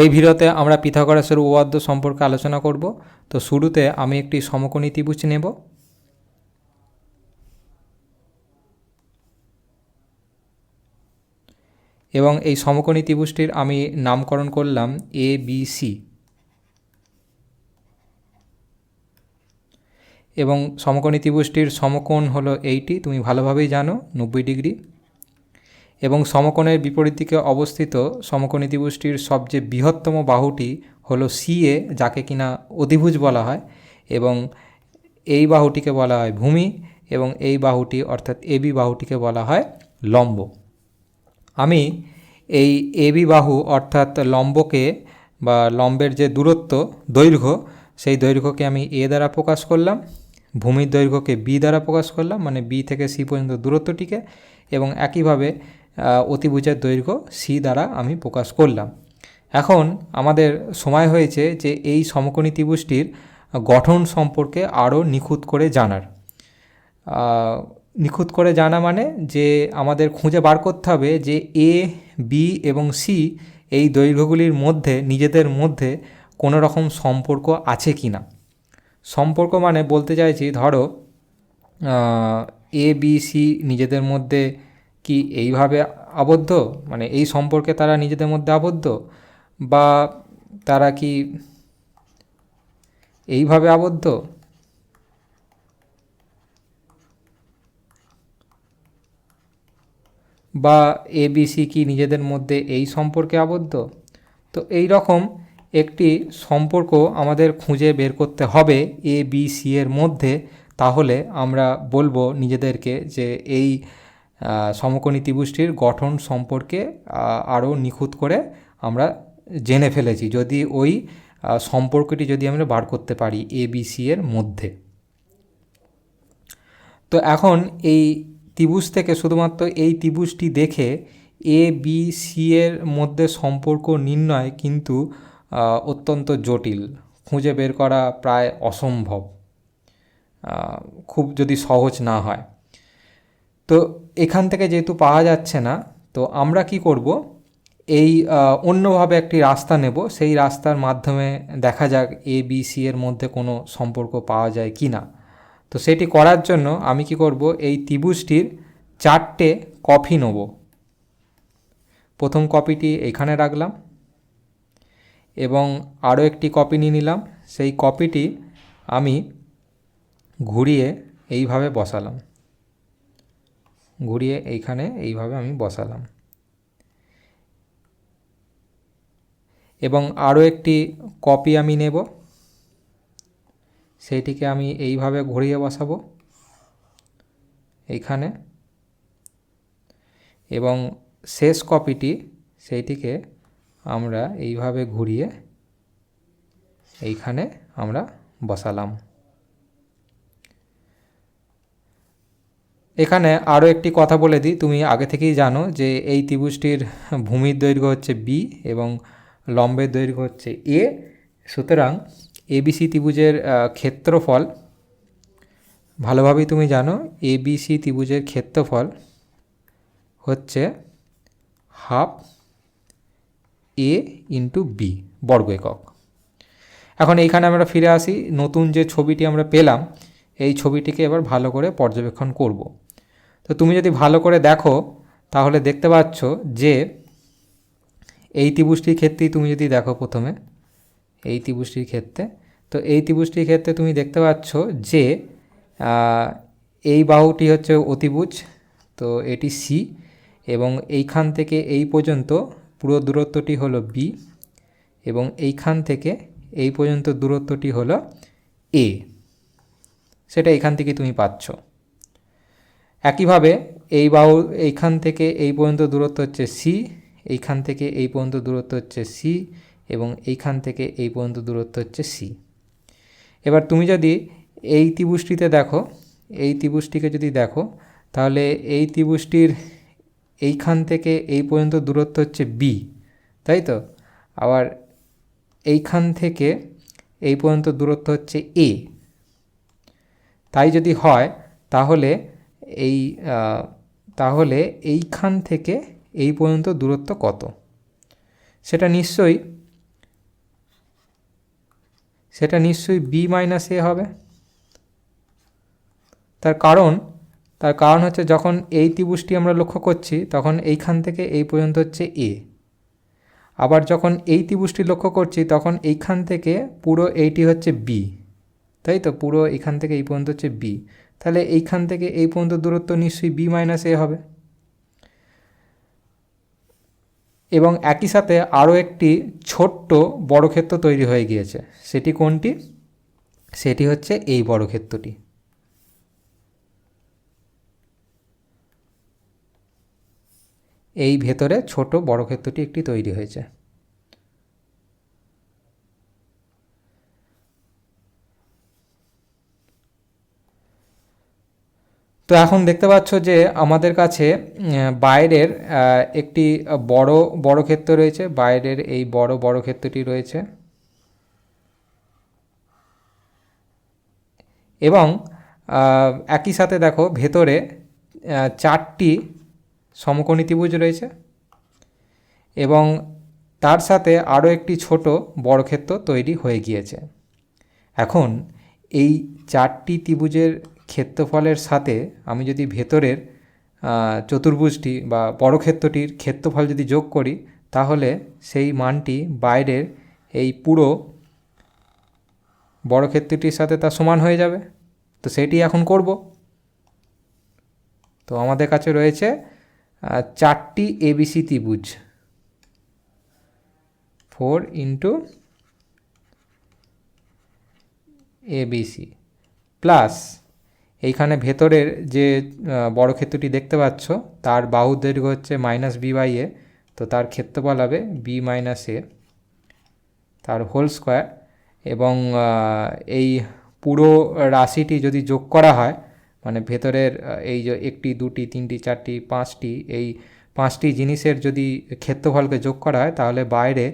এই ভিডিওতে আমরা পিথাগোরাসের উপপাদ্য সম্পর্কে আলোচনা করব। তো শুরুতে আমি একটি সমকোণী ত্রিভুজ নেব। এবং এই সমকোণী ত্রিভুজটির আমি নামকরণ করলাম এ বি সি এবং সমকোণী ত্রিভুজটির সমকোণ হলো এইটি তুমি ভালোভাবেই জানো, নব্বই ডিগ্রি। এবং সমকোণের বিপরীত দিকে অবস্থিত সমকোণী ত্রিভুজটির সবচেয়ে বৃহত্তম বাহুটি হলো সিএ যাকে কিনা অধিভুজ বলা হয়, এবং এই বাহুটিকে বলা হয় ভূমি, এবং এই বাহুটি অর্থাৎ এবি বাহুটিকে বলা হয় লম্ব। আমি এই এবি বাহু অর্থাৎ লম্বকে বা লম্বের যে দূরত্ব, দৈর্ঘ্য, সেই দৈর্ঘ্যকে আমি এ দ্বারা প্রকাশ করলাম, ভূমির দৈর্ঘ্যকে বি দ্বারা প্রকাশ করলাম মানে বি থেকে সি পর্যন্ত দূরত্বটিকে, এবং একইভাবে অতিভুজের দৈর্ঘ্য সি দ্বারা আমি প্রকাশ করলাম। এখন আমাদের সময় হয়েছে যে এই সমকোণী ত্রিভুজটির গঠন সম্পর্কে আরও নিখুঁত করে জানার। নিখুঁত করে জানা মানে যে আমাদের খুঁজে বার করতে হবে যে এ বি এবং সি এই দৈর্ঘ্যগুলির মধ্যে, নিজেদের মধ্যে কোনো রকম সম্পর্ক আছে কি না। সম্পর্ক মানে বলতে চাইছি, ধরো এ বি সি নিজেদের মধ্যে কি এইভাবে আবদ্ধ? মানে এই সম্পর্কে তারা নিজেদের মধ্যে আবদ্ধ? বা তারা কি এইভাবে আবদ্ধ? বা এ বি কি নিজেদের মধ্যে এই সম্পর্কে আবদ্ধ? তো এই রকম একটি সম্পর্ক আমাদের খুঁজে বের করতে হবে এ বি সি এর মধ্যে। তাহলে আমরা বলব নিজেদেরকে যে এই সমকোণী ত্রিভুজটির গঠন সম্পর্কে আরও নিখুঁত করে আমরা জেনে ফেলেছি। যদি ওই সম্পর্কটি যদি আমরা বার করতে পারি এ এর মধ্যে। তো এখন এই ত্রিভুজ থেকে শুধুমাত্র এই ত্রিভুজটি দেখে এ বি সি এর মধ্যে সম্পর্ক নির্ণয় কিন্তু অত্যন্ত জটিল। খুঁজে বের করা প্রায় অসম্ভব। খুব যদি সহজ না হয়। তো এখান থেকে যেহেতু পাওয়া যাচ্ছে না, তো আমরা কি করব? এই অন্যভাবে একটি রাস্তা নেব। সেই রাস্তার মাধ্যমে দেখা যাক এ বি সি এর মধ্যে কোনো সম্পর্ক পাওয়া যায় কি না। তো সেটি করার জন্য আমি কি করব? এই ত্রিভুজটির চারটে কপি নেব। প্রথম কপিটি এখানে রাখলাম এবং আরও একটি কপি নিয়ে নিলাম। সেই কপিটি আমি ঘুরিয়ে এইভাবে বসালাম। ঘুরিয়ে এইখানে এইভাবে আমি বসালাম। এবং আরও একটি কপি আমি নেব। সেইটিকে আমি এইভাবে ঘুরিয়ে বসাবো এইখানে। এবং শেষ কপিটি সেইটিকে আমরা এইভাবে ঘুরিয়ে এইখানে আমরা বসালাম। এখানে আরও একটি কথা বলে দিই, তুমি আগে থেকেই জানো যে এই ত্রিভুজটির ভূমির দৈর্ঘ্য হচ্ছে বি এবং লম্বের দৈর্ঘ্য হচ্ছে এ সুতরাং এবিসি ত্রিভুজের ক্ষেত্রফল, ভালোভাবেই তুমি জানো এবিসি ত্রিভুজের ক্ষেত্রফল হচ্ছে হাফ এ ইন্টু বি বর্গ একক। এখন এইখানে আমরা ফিরে আসি, নতুন যে ছবিটি আমরা পেলাম, এই ছবিটিকে এবার ভালো করে পর্যবেক্ষণ করব। তো তুমি যদি ভালো করে দেখো, তাহলে দেখতে পাচ্ছ যে এই ত্রিভুজটির ক্ষেত্রেই তুমি যদি দেখো প্রথমে, এই ত্রিভুজটির ক্ষেত্রে, তো এই ত্রিভুজটির ক্ষেত্রে তুমি দেখতে পাচ্ছ যে এই বাহুটি হচ্ছে অতিভুজ, তো এটি সি এবং এইখান থেকে এই পর্যন্ত পুরো দূরত্বটি হলো বি এবং এইখান থেকে এই পর্যন্ত দূরত্বটি হলো এ সেটা এখান থেকে তুমি পাচ্ছ। একইভাবে এই বাহু এইখান থেকে এই পর্যন্ত দূরত্ব হচ্ছে সি এইখান থেকে এই পর্যন্ত দূরত্ব হচ্ছে সি এবং এইখান থেকে এই পর্যন্ত দূরত্ব হচ্ছে সি এবার তুমি যদি এই ত্রিভুজটিতে দেখো, এই ত্রিভুজটিকে যদি দেখো, তাহলে এই ত্রিভুজটির এইখান থেকে এই পর্যন্ত দূরত্ব হচ্ছে বি তাই তো? আবার এইখান থেকে এই পর্যন্ত দূরত্ব হচ্ছে এ তাই যদি হয়, তাহলে এই তাহলে এইখান থেকে এই পর্যন্ত দূরত্ব কত? সেটা নিশ্চয়ই সেটা নিশ্চয়ই বি মাইনাস এ হবে। তার কারণ তার কারণ হচ্ছে যখন এই ত্রিভুজটি আমরা লক্ষ্য করছি, তখন এইখান থেকে এই পর্যন্ত হচ্ছে এ আবার যখন এই ত্রিভুজটি লক্ষ্য করছি, তখন এইখান থেকে পুরো এইটি হচ্ছে বি তাই তো? পুরো এখান থেকে এই পর্যন্ত হচ্ছে বি তাহলে এইখান থেকে এই পর্যন্ত দূরত্ব নিশ্চয়ই বি মাইনাস এ হবে। এবং একই সাথে আরও একটি ছোট্ট বড়ক্ষেত্র তৈরি হয়ে গিয়েছে। সেটি কোনটি? সেটি হচ্ছে এই বড়ক্ষেত্রটি এই ভেতরে ছোট বড়ক্ষেত্রটি একটি তৈরি হয়েছে। তো এখন দেখতে পাচ্ছ যে আমাদের কাছে বাইরের একটি বড় বড় ক্ষেত্র রয়েছে। বাইরের এই বড় বড় ক্ষেত্রটি রয়েছে। এবং একই সাথে দেখো, ভেতরে চারটি সমকোণী ত্রিভুজ রয়েছে। এবং তার সাথে আরও একটি ছোট বর্গক্ষেত্র তৈরি হয়ে গিয়েছে। এখন এই চারটি ত্রিভুজের ক্ষেত্রফলের সাথে আমি যদি ভেতরের চতুর্ভুজটি বা বর্গক্ষেত্রটির ক্ষেত্রফল যদি যোগ করি, তাহলে সেই মানটি বাইরের এই পুরো বর্গক্ষেত্রটির সাথে তা সমান হয়ে যাবে। তো সেটি এখন করব। তো আমাদের কাছে রয়েছে চারটি এবিসি ত্রিভুজ। ফোর ইন্টু এবিসি প্লাস এইখানে ভেতরের যে বর্গক্ষেত্রটি দেখতে পাচ্ছ, তার বাহু দৈর্ঘ্য হচ্ছে মাইনাস বি বাই এ তো তার ক্ষেত্রফল হবে বি মাইনাস এ তার হোল স্কোয়ার এবং এই পুরো রাশিটি যদি যোগ করা হয় মানে ভেতরের এই যে একটি, দুটি, তিনটি, চারটি, পাঁচটি, এই পাঁচটি জিনিসের যদি ক্ষেত্রফলকে যোগ করা হয়, তাহলে বাইরে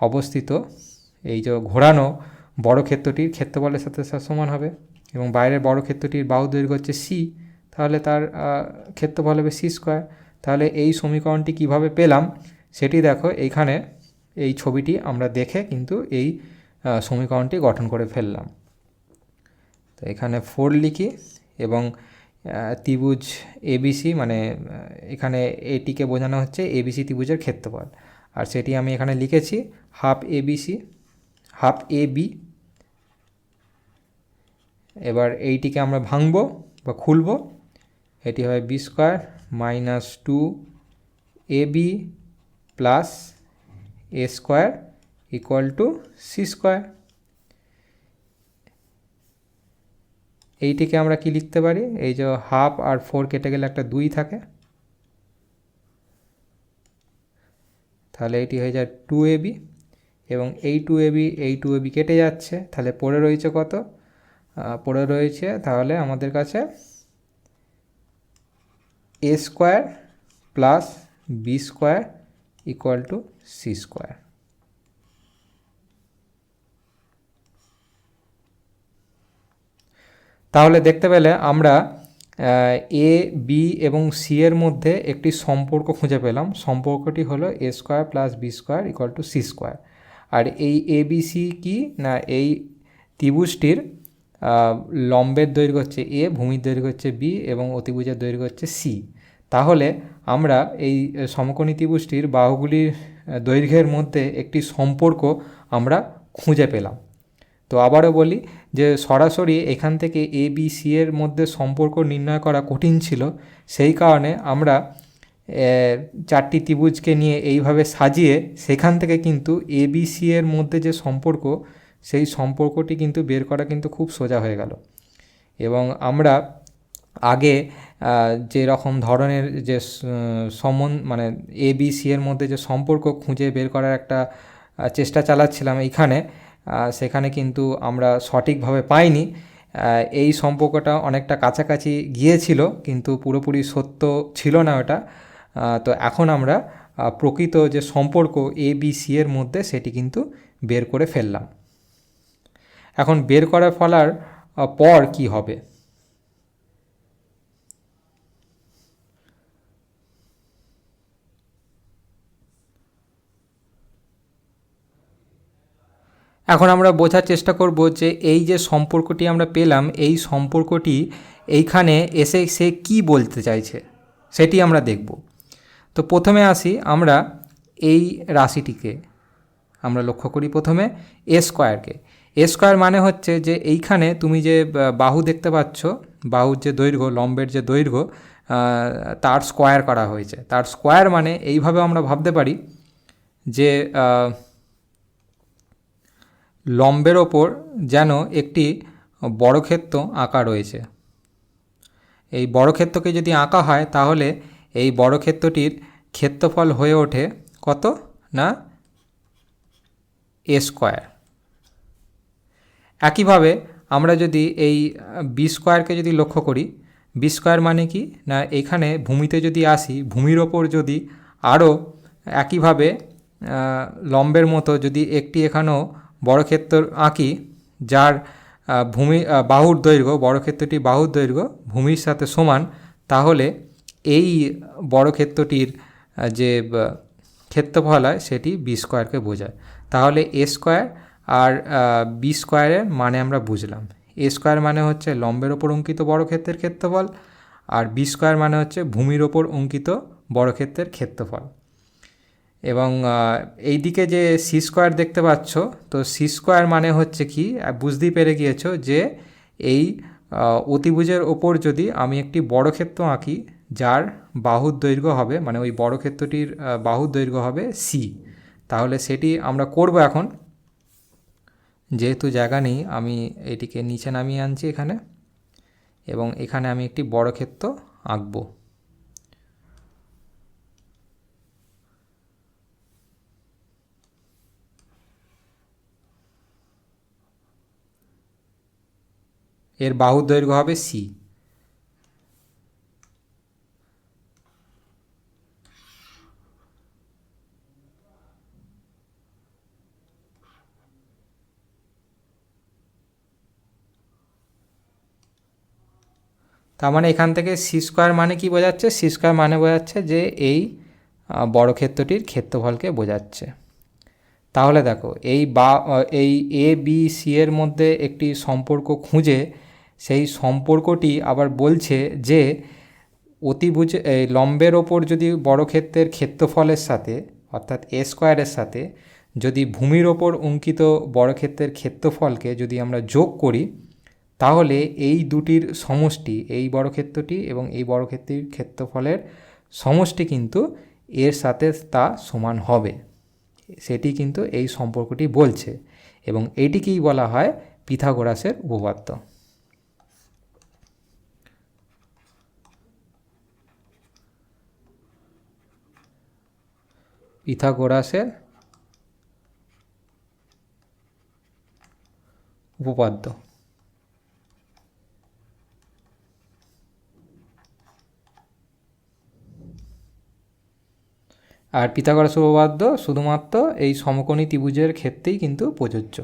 অবস্থিত এই যে ঘোরানো বড় ক্ষেত্রটির ক্ষেত্রফলের সাথে সমান হবে। এবং বাইরের বড় ক্ষেত্রটির বাহু দৈর্ঘ্য হচ্ছে সি তাহলে তার ক্ষেত্রফল হবে সি স্কোয়ার তাহলে এই সমীকরণটি কীভাবে পেলাম? সেটি দেখো, এইখানে এই ছবিটি আমরা দেখে কিন্তু এই সমীকরণটি গঠন করে ফেললাম। তো এখানে ফোর লিখি এবং ত্রিভুজ এবিসি মানে এখানে এটিকে বোঝানো হচ্ছে এবিসি ত্রিভুজের ক্ষেত্রফল। আর সেটি আমি এখানে লিখেছি half ABC half A B এবার এইটিকে আমরা ভাঙব বা খুলব। এটি হয় B square minus two A B plus A square equal to C square এইটিকে আমরা কি লিখতে পারি? এই যে হাফ আর ফোর কেটে গেলে একটা দুই থাকে। তাহলে এটি হয়ে যায় টু এবি এবং এই টু এবি এই টু এবি কেটে যাচ্ছে। তাহলে পড়ে রয়েছে কত? পড়ে রয়েছে, তাহলে আমাদের কাছে A square plus B square equal to C square তাহলে দেখতে পেলে আমরা এ বি এবং সি এর মধ্যে একটি সম্পর্ক খুঁজে পেলাম। সম্পর্কটি হলো A square plus B square equal to C square আর এই এ বি সি কি? না, এই ত্রিভুজটির লম্বের দৈর্ঘ্য হচ্ছে এ, ভূমির দৈর্ঘ্য হচ্ছে বি এবং অতিভুজের দৈর্ঘ্য হচ্ছে সি। তাহলে আমরা এই সমকোণী ত্রিভুজটির বাহুগুলির দৈর্ঘ্যের মধ্যে একটি সম্পর্ক আমরা খুঁজে পেলাম। তো আবারও বলি যে সরাসরি এখান থেকে এ, বি, সি এর মধ্যে সম্পর্ক নির্ণয় করা কঠিন ছিল। সেই কারণে আমরা চারটি ত্রিভুজকে নিয়ে এইভাবে সাজিয়ে সেখান থেকে কিন্তু এ, বি, সি এর মধ্যে যে সম্পর্ক সেই সম্পর্কটি কিন্তু বের করা কিন্তু খুব সোজা হয়ে গেল। এবং আমরা আগে যে রকম ধরনের যে সমন মানে এ বি সি এর মধ্যে যে সম্পর্ক খুঁজে বের করার একটা চেষ্টা চালাচ্ছিলাম এইখানে সেখানে কিন্তু আমরা সঠিকভাবে পাইনি। এই সম্পর্কটা অনেকটা কাছাকাছি গিয়েছিল, কিন্তু পুরোপুরি সত্য ছিল না ওটা। তো এখন আমরা প্রকৃত যে সম্পর্ক এ বি সি এর মধ্যে সেটি কিন্তু বের করে ফেললাম। এখন বের করা ফলার পর কি হবে? এখন আমরা বোঝার চেষ্টা করব যে এই যে সম্পর্কটি আমরা পেলাম, এই সম্পর্কটি এইখানে এসে সে কি বলতে চাইছে, সেটি আমরা দেখব। তো প্রথমে আসি আমরা এই রাশিটিকে, আমরা লক্ষ্য করি প্রথমে, এ স্কোয়ারকে। এ স্কোয়ার মানে হচ্ছে যে এইখানে তুমি যে বাহু দেখতে পাচ্ছ, বাহুর যে দৈর্ঘ্য, লম্বের যে দৈর্ঘ্য তার স্কোয়ার করা হয়েছে। তার স্কোয়ার মানে এইভাবে আমরা ভাবতে পারি যে লম্বের ওপর যেন একটি বড়ক্ষেত্র আঁকা রয়েছে। এই বড়ক্ষেত্রকে যদি আঁকা হয়, তাহলে এই বড়ক্ষেত্রটির ক্ষেত্রফল হয়ে ওঠে কত না? এ স্কোয়ার একইভাবে আমরা যদি এই বি স্কোয়ারকে যদি লক্ষ্য করি বি স্কোয়ার মানে কি? না এখানে ভূমিতে যদি আসি ভূমির ওপর যদি আরও একইভাবে লম্বের মতো যদি একটি এখানেও বড়ক্ষেত্র আঁকি যার ভূমি বাহুর দৈর্ঘ্য বড়ক্ষেত্রটি বাহুর দৈর্ঘ্য ভূমির সাথে সমান তাহলে এই বড়ক্ষেত্রটির আহ, যে ক্ষেত্রফল হয় সেটি বি স্কোয়ারকে বোঝায়। তাহলে এ স্কোয়ার আর বি স্কোয়ারের মানে আমরা বুঝলাম। এ স্কোয়ার মানে হচ্ছে লম্বের ওপর অঙ্কিত বর্গক্ষেত্রের ক্ষেত্রফল আর বি স্কোয়ার মানে হচ্ছে ভূমির ওপর অঙ্কিত বর্গক্ষেত্রের ক্ষেত্রফল। এবং এই দিকে যে সি স্কোয়ার দেখতে পাচ্ছ তো সি স্কোয়ার মানে হচ্ছে কি বুঝতেই পেরে গিয়েছো যে এই অতিভুজের ওপর যদি আমি একটি বর্গক্ষেত্র আঁকি যার বাহুর দৈর্ঘ্য হবে মানে ওই বর্গক্ষেত্রটির আহ, বাহুর দৈর্ঘ্য হবে সি তাহলে সেটি আমরা করব এখন যেহেতু জায়গা নেই, আমি এটিকে নিচে নামিয়ে আনছি এখানে এবং এখানে আমি একটি বড় ক্ষেত্র আঁকব। এর বাহুর দৈর্ঘ্য হবে সি তার মানে এখান থেকে সি স্কোয়ার মানে কি বোঝাচ্ছে? সি স্কোয়ার মানে বোঝাচ্ছে যে এই আহ, বর্গক্ষেত্রটির ক্ষেত্রফলকে বোঝাচ্ছে। তাহলে দেখো এই বা এই এ বি সি এর মধ্যে একটি সম্পর্ক খুঁজে সেই সম্পর্কটি আবার বলছে যে অতিভুজ এই লম্বের ওপর যদি বর্গক্ষেত্রের ক্ষেত্রফলের সাথে অর্থাৎ এ স্কোয়ারের সাথে যদি ভূমির ওপর অঙ্কিত বর্গক্ষেত্রের ক্ষেত্রফলকে যদি আমরা যোগ করি তাহলে এই দুটির সমষ্টি, এই বর্গক্ষেত্রটি এবং এই বর্গক্ষেত্রটির ক্ষেত্রফলের সমষ্টি কিন্তু এর সাথে তা সমান হবে। সেটি কিন্তু এই সম্পর্কটি বলছে এবং এটিকেই বলা হয় পিথাগোরাসের উপপাদ্য। পিথাগোরাসের উপপাদ্য। আর পিথাগোরাস উপপাদ্য শুধুমাত্র এই সমকোণী ত্রিভুজের ক্ষেত্রেই কিন্তু প্রযোজ্য।